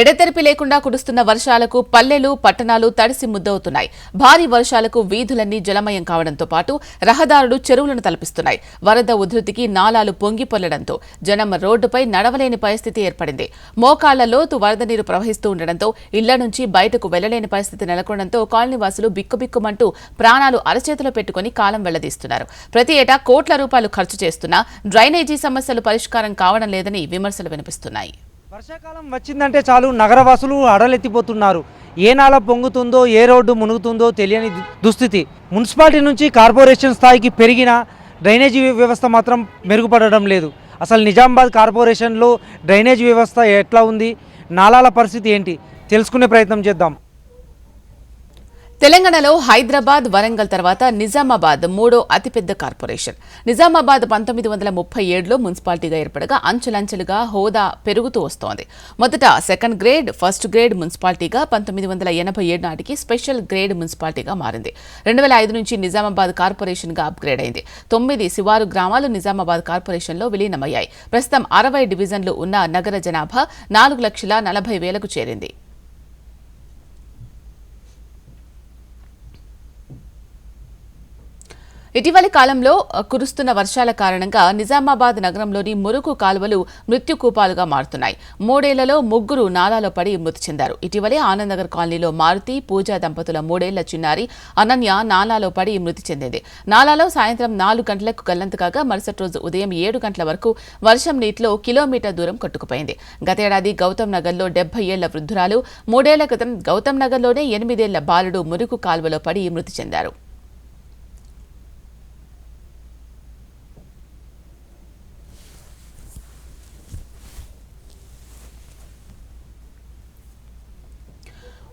ఎడతెరిపి లేకుండా కురుస్తున్న వర్షాలకు పల్లెలు పట్టణాలు తడిసి ముద్దవుతున్నాయి. భారీ వర్షాలకు వీధులన్నీ జలమయం కావడంతో పాటు రహదారులు చెరువులను తలపిస్తున్నాయి. వరద ఉధృతికి నాలాలు పొంగి పొల్లడంతో జనం రోడ్డుపై నడవలేని పరిస్థితి ఏర్పడింది. మోకాళ్ళ లోతు వరద నీరు ప్రవహిస్తూ ఉండడంతో ఇళ్ళ నుంచి బయటకు వెళ్ళలేని పరిస్థితి నెలకొనడంతో కాలనీవాసులు బిక్కుబిక్కుమంటూ ప్రాణాలు అరచేతిలో పెట్టుకుని కాలం వెళ్ళదీస్తున్నారు. ప్రతి ఏటా కోట్ల రూపాయలు ఖర్చు చేస్తున్నా డ్రైనేజీ సమస్యలు పరిష్కారం కావడం లేదని విమర్శలు వినిపిస్తున్నాయి. వర్షాకాలం వచ్చిందంటే చాలు నగరవాసులు అడలెత్తిపోతున్నారు. ఏ నాల పొంగుతుందో ఏ రోడ్డు మునుగుతుందో తెలియని దుస్థితి. మున్సిపాలిటీ నుంచి కార్పొరేషన్ స్థాయికి పెరిగిన డ్రైనేజీ వ్యవస్థ మాత్రం మెరుగుపడడం లేదు. అసలు నిజామాబాద్ కార్పొరేషన్లో డ్రైనేజీ వ్యవస్థ ఎట్లా ఉంది? నాలాల పరిస్థితి ఏంటి? తెలుసుకునే ప్రయత్నం చేద్దాం. తెలంగాణలో హైదరాబాద్ వరంగల్ తర్వాత నిజామాబాద్ మూడో అతిపెద్ద కార్పొరేషన్. నిజామాబాద్ పంతొమ్మిది వందల ముప్పై ఏడులో మున్సిపాలిటీగా ఏర్పడగా అంచెలంచెలుగా హోదా పెరుగుతూ వస్తోంది. మొదట సెకండ్ గ్రేడ్ ఫస్ట్ గ్రేడ్ మున్సిపాలిటీగా పంతొమ్మిది వందల ఎనభై ఏడు నాటికి స్పెషల్ గ్రేడ్ మున్సిపాలిటీగా మారింది. రెండు వేల ఐదు నుంచి నిజామాబాద్ కార్పొరేషన్గా అప్గ్రేడ్ అయింది. తొమ్మిది శివారు గ్రామాలు నిజామాబాద్ కార్పొరేషన్లో విలీనమయ్యాయి. ప్రస్తుతం అరవై డివిజన్లు ఉన్న నగర జనాభా నాలుగు లక్షల నలభై వేలకు చేరింది. ఇటీవలి కాలంలో కురుస్తున్న వర్షాల కారణంగా నిజామాబాద్ నగరంలోని మురుగు కాలువలు మృత్యుకూపాలుగా మారుతున్నాయి. మూడేళ్ళలో ముగ్గురు నాలాలో పడి మృతి చెందారు. ఇటీవలే ఆనందనగర్ కాలనీలో మారుతి పూజా దంపతుల మూడేళ్ళ చిన్నారి అనన్య నాలాలో పడి మృతి చెందింది. నాలాలో సాయంత్రం నాలుగు గంటలకు గల్లంత కాగా మరుసటి రోజు ఉదయం ఏడు గంటల వరకు వర్షం నీటిలో కిలోమీటర్ దూరం కొట్టుకుపోయింది. గతేడాది గౌతమ్ నగర్లో డెబ్బై ఏళ్ళ వృద్ధురాలు మూడేళ్ళ క్రితం గౌతమ్ నగర్లోనే ఎనిమిదేళ్ళ బాలుడు మురుగు కాలువలో పడి మృతి చెందారు.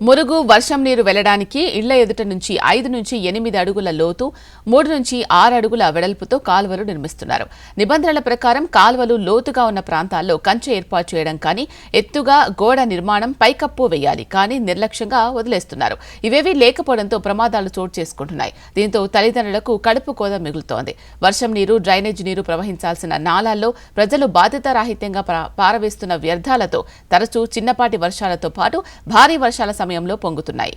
మురుగు వర్షం నీరు వెళ్ళడానికి ఇళ్ళ ఎదుట నుంచి ఐదు నుంచి ఎనిమిది అడుగుల లోతు మూడు నుంచి ఆరు అడుగుల వెడల్పుతో కాలువలు నిర్మిస్తున్నారు. నిబంధనల ప్రకారం కాలువలు లోతుగా ఉన్న ప్రాంతాల్లో కంచె ఏర్పాటు చేయడం కానీ ఎత్తుగా గోడ నిర్మాణం పైకప్పు వేయాలి కానీ నిర్లక్ష్యంగా వదిలేస్తున్నారు. ఇవేవీ లేకపోవడంతో ప్రమాదాలు చోటు చేసుకుంటున్నాయి. దీంతో తల్లిదండ్రులకు కడుపు కోద మిగులుతోంది. వర్షం నీరు డ్రైనేజ్ నీరు ప్రవహించాల్సిన నాలాల్లో ప్రజలు బాధ్యతారాహిత్యంగా పారవేస్తున్న వ్యర్థాలతో తరచూ చిన్నపాటి వర్షాలతో పాటు భారీ వర్షాల సమయంలో పొంగుతున్నాయి.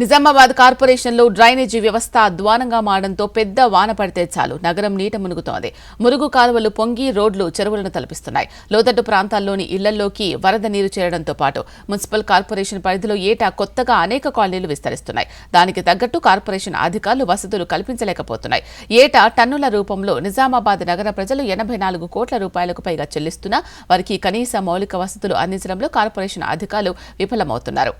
నిజామాబాద్ కార్పొరేషన్లో డ్రైనేజీ వ్యవస్థ అధ్వానంగా మారడంతో పెద్ద వాన పడితే చాలు. నగరం నీట మునుగుతోంది. మురుగు కాలువలు పొంగి రోడ్లు చెరువులను తలపిస్తున్నాయి. లోతట్టు ప్రాంతాల్లోని ఇళ్ళలోకి వరద నీరు చేరడంతో పాటు మున్సిపల్ కార్పొరేషన్ పరిధిలో ఏటా కొత్తగా అనేక కాలనీలు విస్తరిస్తున్నాయి. దానికి తగ్గట్టు కార్పొరేషన్ అధికారులు వసతులు కల్పించలేకపోతున్నాయి. ఏటా టన్నుల రూపంలో నిజామాబాద్ నగర ప్రజలు ఎనభై నాలుగు కోట్ల రూపాయలకు పైగా చెల్లిస్తున్నా వారికి కనీస మౌలిక వసతులు అందించడంలో కార్పొరేషన్ అధికారులు విఫలమవుతున్నారు.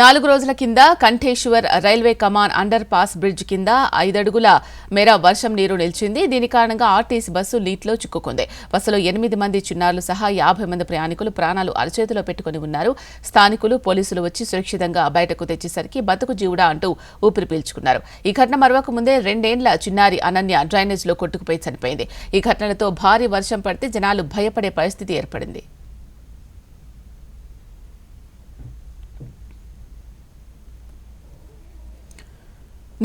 నాలుగు రోజుల కింద కంఠేశ్వర్ రైల్వే కమాన్ అండర్ పాస్ బ్రిడ్జ్ కింద ఐదడుగుల మేర వర్షం నీరు నిలిచింది. దీని కారణంగా ఆర్టీసీ బస్సు నీటిలో చిక్కుకుంది. బస్సులో ఎనిమిది మంది చిన్నారులు సహా యాభై మంది ప్రయాణికులు ప్రాణాలు అరచేతిలో పెట్టుకుని ఉన్నారు. స్థానికులు పోలీసులు వచ్చి సురక్షితంగా బయటకు తెచ్చేసరికి బతుకు జీవుడా అంటూ ఊపిరి పీల్చుకున్నారు. ఈ ఘటన మరొక ముందే రెండేండ్ల చిన్నారి అనన్య డ్రైనేజ్లో కొట్టుకుపోయి చనిపోయింది. ఈ ఘటనలతో భారీ వర్షం పడితే జనాలు భయపడే పరిస్థితి ఏర్పడింది.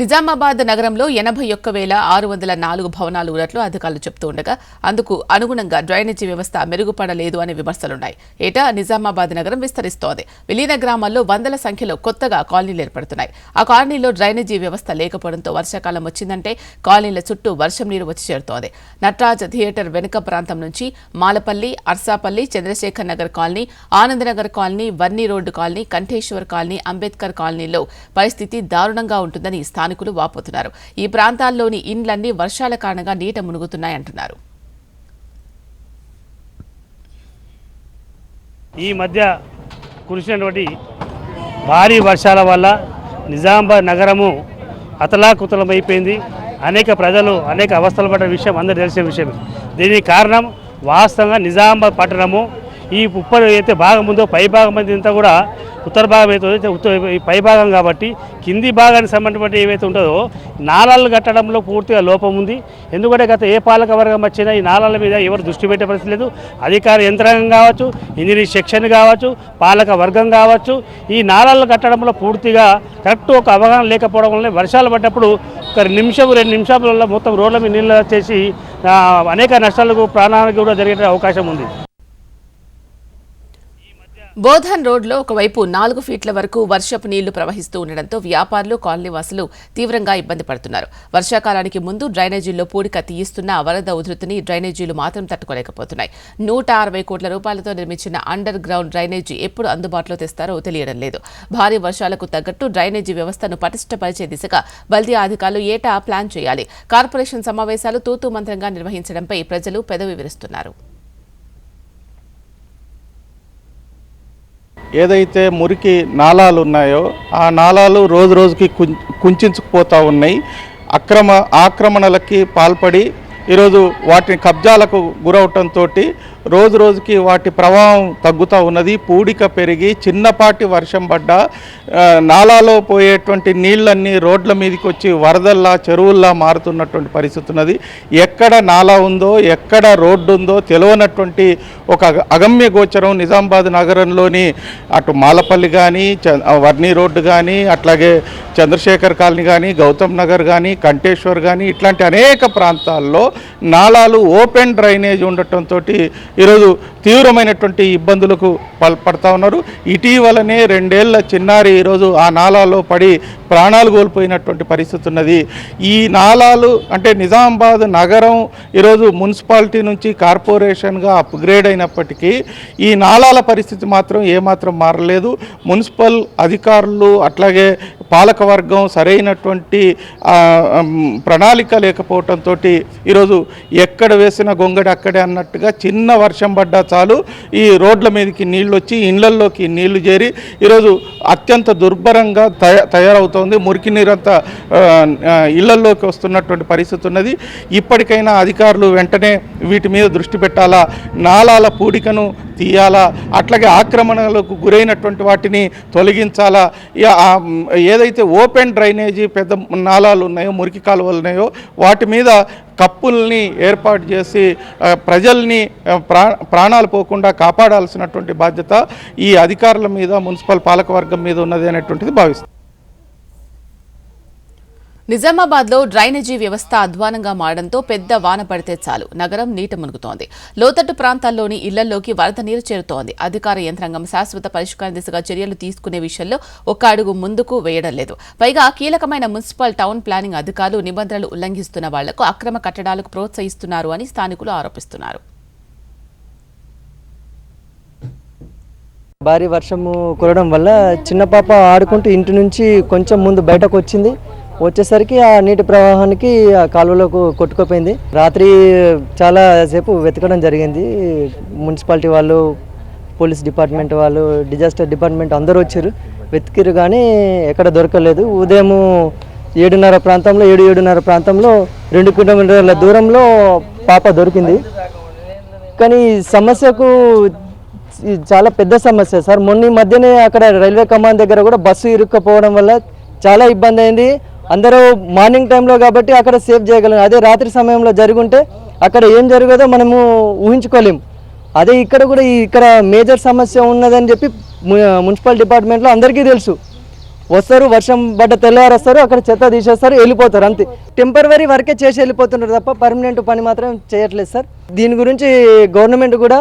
నిజామాబాద్ నగరంలో ఎనభై ఒక్క వేల ఆరు వందల నాలుగు భవనాలు ఉన్నట్లు అధికారులు చెబుతూ ఉండగా అందుకు అనుగుణంగా డ్రైనేజీ వ్యవస్థ మెరుగుపడలేదు అనే విమర్శలున్నాయి. ఏటా నిజామాబాద్ నగరం విస్తరిస్తోంది. విలీన గ్రామాల్లో వందల సంఖ్యలో కొత్తగా కాలనీలు ఏర్పడుతున్నాయి. ఆ కాలనీలో డ్రైనేజీ వ్యవస్థ లేకపోవడంతో వర్షాకాలం వచ్చిందంటే కాలనీల చుట్టూ వర్షం నీరు వచ్చి చేరుతోంది. నట్రాజ్ థియేటర్ వెనుక ప్రాంతం నుంచి Malapalli Arsapalli Chandrashekar Nagar colony Anandnagar colony Varni road colony Kanteshwar colony Ambedkar కాలనీలో పరిస్థితి దారుణంగా ఉంటుందని స్థానికులు వాపోతున్నారు. ఈ ప్రాంతాల్లోని ఇండ్లన్నీ వర్షాల కారణంగా నీట మునుగుతున్నాయంటున్నారు. ఈ మధ్య కురిసినటువంటి భారీ వర్షాల వల్ల నిజామాబాద్ నగరము అతలాకుతలమైపోయింది. అనేక ప్రజలు అనేక అవస్థలు పడ్డ విషయం అందరూ తెలిసే విషయం. దీనికి కారణం వాస్తవంగా నిజామాబాద్ పట్టణము. ఈ ఉప్పర్ అయితే భాగం ఉందో పై భాగం అంతా కూడా ఉత్తర భాగం అయితే ఉత్తర ఈ పై భాగం కాబట్టి కింది భాగానికి సంబంధించిన ఏవైతే ఉంటుందో నాళాలు కట్టడంలో పూర్తిగా లోపం ఉంది. ఎందుకంటే గత ఏ పాలక వర్గం వచ్చినా ఈ నాళాల మీద ఎవరు దృష్టి పెట్టే పరిస్థితి లేదు. అధికార యంత్రాంగం కావచ్చు ఇంజనీరింగ్ సెక్షన్ కావచ్చు పాలక వర్గం కావచ్చు ఈ నాళాలు కట్టడంలో పూర్తిగా కరెక్ట్ ఒక అవగాహన లేకపోవడం వల్ల వర్షాలు పడ్డప్పుడు ఒక నిమిషం రెండు నిమిషాల మొత్తం రోడ్ల మీద నీళ్ళు వచ్చేసి అనేక నష్టాలకు ప్రాణాలకు కూడా జరిగే అవకాశం ఉంది. బోధన్ రోడ్లో ఒకవైపు నాలుగు ఫీట్ల వరకు వర్షపు నీళ్ళు ప్రవహిస్తూ ఉండడంతో వ్యాపారులు కాలనీవాసులు తీవ్రంగా ఇబ్బంది పడుతున్నారు. వర్షాకాలానికి ముందు డ్రైనేజీల్లో పూడిక తీయిస్తున్న వరద ఉధృతిని డ్రైనేజీలు మాత్రం తట్టుకోలేకపోతున్నాయి. నూట అరవై కోట్ల రూపాయలతో నిర్మించిన అండర్ గ్రౌండ్ డ్రైనేజీ ఎప్పుడు అందుబాటులో తెస్తారో తెలియడం లేదు. భారీ వర్షాలకు తగ్గట్టు డ్రైనేజీ వ్యవస్థను పటిష్టపరిచే దిశగా బల్దియా అధికారులు ఏటా ప్లాన్ చేయాలి. కార్పొరేషన్ సమావేశాలు తూతూ మంత్రంగా నిర్వహించడంపై ప్రజలు పెదవి విరుస్తున్నారు. ఏదైతే మురికి నాళాలు ఉన్నాయో ఆ నాలాలు రోజు రోజుకి కుం- కుంచుకుపోతూ ఉన్నాయి. అక్రమ ఆక్రమణలకి పాల్పడి ఈరోజు వాటిని కబ్జాలకు గురవటంతో రోజు రోజుకి వాటి ప్రభావం తగ్గుతూ ఉన్నది పూడిక పెరిగి చిన్నపాటి వర్షం పడ్డ నాలాలో పోయేటువంటి నీళ్ళన్నీ రోడ్ల మీదకి వచ్చి వరదల్లా చెరువుల్లా మారుతున్నటువంటి పరిస్థితి ఉన్నది ఎక్కడ నాలా ఉందో ఎక్కడ రోడ్డు ఉందో తెలియనటువంటి ఒక అగమ్య గోచరం నిజామాబాద్ నగరంలోని అటు మాలపల్లి కానీ వర్ణి రోడ్డు కానీ అట్లాగే చంద్రశేఖర్ కాలనీ కానీ గౌతమ్ నగర్ కానీ కంటేశ్వర్ కానీ ఇట్లాంటి అనేక ప్రాంతాల్లో నాలాలు ఓపెన్ డ్రైనేజ్ ఉండటంతో ఈరోజు తీవ్రమైనటువంటి ఇబ్బందులకు పడతా ఉన్నారు. ఇటీవలనే రెండేళ్ళ చిన్నారి ఈరోజు ఆ నాలాలో పడి ప్రాణాలు కోల్పోయినటువంటి పరిస్థితి ఉన్నది. ఈ నాలాలు అంటే నిజామాబాద్ నగరం ఈరోజు మున్సిపాలిటీ నుంచి కార్పొరేషన్గా అప్గ్రేడ్ అయినప్పటికీ ఈ నాలాల పరిస్థితి మాత్రం ఏమాత్రం మారలేదు. మున్సిపల్ అధికారులు అట్లాగే పాలకవర్గం సరైనటువంటి ప్రణాళిక లేకపోవటంతో ఈరోజు ఎక్కడ వేసిన గొంగడి అక్కడే అన్నట్టుగా చిన్న వర్షం పడ్డా చాలు. ఈ రోడ్ల మీదకి నీళ్ళు వచ్చి ఇళ్ళల్లోకి నీళ్ళు చేరి ఈరోజు అత్యంత దుర్భరంగా తయ తయారవుతోంది. మురికి నీరంతా ఇళ్ళల్లోకి వస్తున్నటువంటి పరిస్థితి ఉన్నది. ఇప్పటికైనా అధికారులు వెంటనే వీటి మీద దృష్టి పెట్టాలా? నాలాల పూడికను తీయాలా? అట్లాగే ఆక్రమణలకు గురైనటువంటి వాటిని తొలగించాలా? ఏ ఏదైతే ఓపెన్ డ్రైనేజీ పెద్ద నాలాలు ఉన్నాయో మురికి కాలువలు ఉన్నాయో వాటి మీద కప్పుల్ని ఏర్పాటు చేసి ప్రజల్ని ప్రా ప్రాణాలు పోకుండా కాపాడాల్సినటువంటి బాధ్యత ఈ అధికారుల మీద మున్సిపల్ పాలకవర్గం మీద ఉన్నది అనేటువంటిది భావిస్తుంది నిజామాబాద్లో డ్రైనేజీ వ్యవస్థ అధ్వానంగా మారడంతో పెద్ద వాన పడితే చాలు. నగరం నీట మునుగుతోంది. లోతట్టు ప్రాంతాల్లోని ఇళ్ళలోకి వరద నీరు చేరుతోంది. అధికార యంత్రాంగం శాశ్వత పరిష్కారం దిశగా చర్యలు తీసుకునే విషయంలో ఒక్క అడుగు ముందుకు వేయడం లేదు. పైగా కీలకమైన మున్సిపల్ టౌన్ ప్లానింగ్ అధికారులు నిబంధనలు ఉల్లంఘిస్తున్న వాళ్ళకు అక్రమ కట్టడాలకు ప్రోత్సహిస్తున్నారు అని స్థానికులు ఆరోపిస్తున్నారు. భారీ వర్షము కురవడం వల్ల చిన్న పాప ఆడుకుంటూ ఇంటి నుంచి కొంచెం ముందు బయటకు వచ్చింది. వచ్చేసరికి ఆ నీటి ప్రవాహానికి ఆ కాలువలోకి కొట్టుకుపోయింది. రాత్రి చాలా సేపు వెతకడం జరిగింది. మున్సిపాలిటీ వాళ్ళు పోలీస్ డిపార్ట్మెంట్ వాళ్ళు డిజాస్టర్ డిపార్ట్మెంట్ అందరూ వచ్చారు. వెతికిరు కానీ ఎక్కడ దొరకలేదు. ఉదయం ఏడున్నర ప్రాంతంలో ఏడు ఏడున్నర ప్రాంతంలో రెండు కిలోమీటర్ల దూరంలో పాప దొరికింది. కానీ సమస్యకు చాలా పెద్ద సమస్య. సార్ మొన్న ఈ మధ్యనే అక్కడ రైల్వే కమాండ్ దగ్గర కూడా బస్సు ఇరుక్కపోవడం వల్ల చాలా ఇబ్బంది అయింది. అందరూ మార్నింగ్ టైంలో కాబట్టి అక్కడ సేఫ్ చేయగలం అదే రాత్రి సమయంలో జరుగుంటే అక్కడ ఏం జరగదో మనము ఊహించుకోలేం అదే ఇక్కడ కూడా ఇక్కడ మేజర్ సమస్య ఉన్నదని చెప్పి మున్సిపల్ డిపార్ట్మెంట్లో అందరికీ తెలుసు. వస్తారు వర్షం పడ్డ తెల్లవారు వస్తారు అక్కడ చెత్త తీసేస్తారు వెళ్ళిపోతారు అంతే. టెంపరీ వర్కే చేసి వెళ్ళిపోతున్నారు తప్ప పర్మనెంట్ పని మాత్రం చేయట్లేదు సార్. దీని గురించి గవర్నమెంట్ కూడా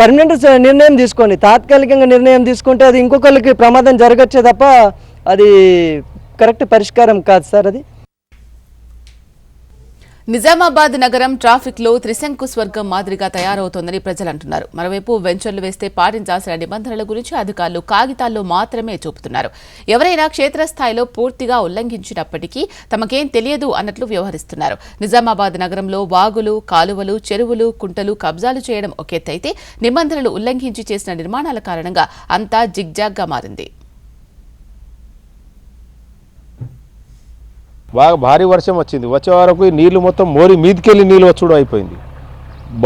పర్మనెంట్ నిర్ణయం తీసుకోండి. తాత్కాలికంగా నిర్ణయం తీసుకుంటే అది ఇంకొకరికి ప్రమాదం జరగచ్చే తప్ప అది కరెక్ట్ పరిష్కారం కాదు సార్ అది. నిజామాబాద్ నగరం ట్రాఫిక్లో త్రిశంకు స్వర్గం మాదిరిగా తయారవుతోందని ప్రజలు అంటున్నారు మరోవైపు వెంచర్లు వేస్తే పాటించాల్సిన నిబంధనల గురించి అధికారులు కాగితాల్లో మాత్రమే చూపుతున్నారు. ఎవరైనా క్షేత్రస్థాయిలో పూర్తిగా ఉల్లంఘించినప్పటికీ తమకేం తెలియదు అన్నట్లు వ్యవహరిస్తున్నారు. నిజామాబాద్ నగరంలో వాగులు కాలువలు చెరువులు కుంటలు కబ్జాలు చేయడం ఒకెత్తైతే నిబంధనలు ఉల్లంఘించి చేసిన నిర్మాణాల కారణంగా అంతా జిగ్జాగ్గా మారింది. బాగా భారీ వర్షం వచ్చింది. వచ్చే వరకు ఈ నీళ్ళు మొత్తం మోరి మీదికెళ్ళి నీళ్ళు వచ్చుడు అయిపోయింది.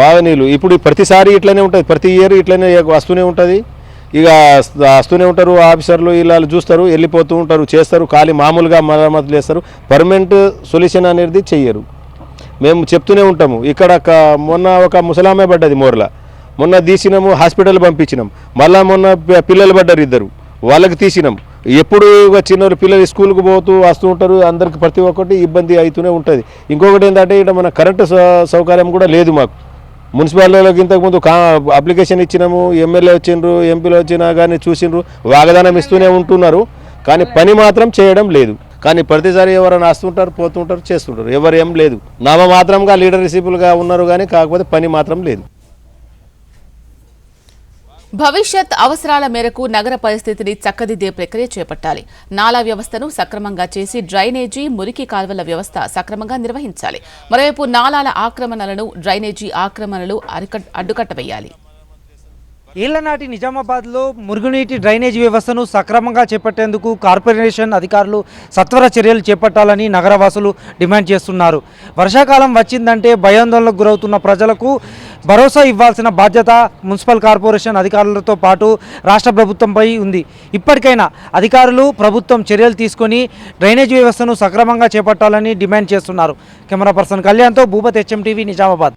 బాగా నీళ్ళు ఇప్పుడు ప్రతిసారి ఇట్లనే ఉంటుంది. ప్రతి ఇయర్ ఇట్లనే వస్తూనే ఉంటుంది. ఇక వస్తూనే ఉంటారు ఆఫీసర్లు ఇలా చూస్తారు వెళ్ళిపోతూ ఉంటారు చేస్తారు. ఖాళీ మామూలుగా మరమ్మతులు చేస్తారు. పర్మనెంట్ సొల్యూషన్ అనేది చెయ్యరు. మేము చెప్తూనే ఉంటాము. ఇక్కడ మొన్న ఒక ముసలామే పడ్డది మోర్లా. మొన్న తీసినాము హాస్పిటల్ పంపించినాం. మళ్ళా మొన్న పిల్లలు పడ్డారు ఇద్దరు. వాళ్ళకి తీసినాం. ఎప్పుడు ఇక చిన్న పిల్లలు స్కూల్కి పోతూ వస్తూ ఉంటారు అందరికి ప్రతి ఒక్కటి ఇబ్బంది అవుతూనే ఉంటుంది. ఇంకొకటి ఏంటంటే ఇక్కడ మన కరెంటు సౌకర్యం కూడా లేదు మాకు. మున్సిపాలిటీలోకి ఇంతకుముందు కా అప్లికేషన్ ఇచ్చినాము ఎమ్మెల్యే వచ్చిండ్రు ఎంపీలు వచ్చినా కానీ చూసిండ్రు వాగ్దానం ఇస్తూనే ఉంటున్నారు. కానీ పని మాత్రం చేయడం లేదు. కానీ ప్రతిసారి ఎవరైనా వస్తుంటారు పోతుంటారు చేస్తుంటారు ఎవరు ఏం లేదు. నామ మాత్రంగా లీడర్షిప్లుగా ఉన్నారు కానీ కాకపోతే పని మాత్రం లేదు. భవిష్యత్ అవసరాల మేరకు నగర పరిస్థితిని చక్కదిద్దే ప్రక్రియ చేపట్టాలి. నాలా వ్యవస్థను సక్రమంగా చేసి డ్రైనేజీ మురికి కాల్వల వ్యవస్థ సక్రమంగా నిర్వహించాలి. మరోవైపు నాలాల ఆక్రమణలను డ్రైనేజీ ఆక్రమణలు అరికట్- అడ్డుకట్టవేయాలి. ఏళ్ళనాటి నిజామాబాద్లో మురుగునీటి డ్రైనేజీ వ్యవస్థను సక్రమంగా చేపట్టేందుకు కార్పొరేషన్ అధికారులు సత్వర చర్యలు చేపట్టాలని నగరవాసులు డిమాండ్ చేస్తున్నారు. వర్షాకాలం వచ్చిందంటే భయాందోళనకు గురవుతున్న ప్రజలకు భరోసా ఇవ్వాల్సిన బాధ్యత మున్సిపల్ కార్పొరేషన్ అధికారులతో పాటు రాష్ట్ర ప్రభుత్వంపై ఉంది. ఇప్పటికైనా అధికారులు ప్రభుత్వం చర్యలు తీసుకొని డ్రైనేజీ వ్యవస్థను సక్రమంగా చేపట్టాలని డిమాండ్ చేస్తున్నారు. కెమెరా పర్సన్ కళ్యాణ్తో భూపత్ హెచ్ఎం టీవీ నిజామాబాద్.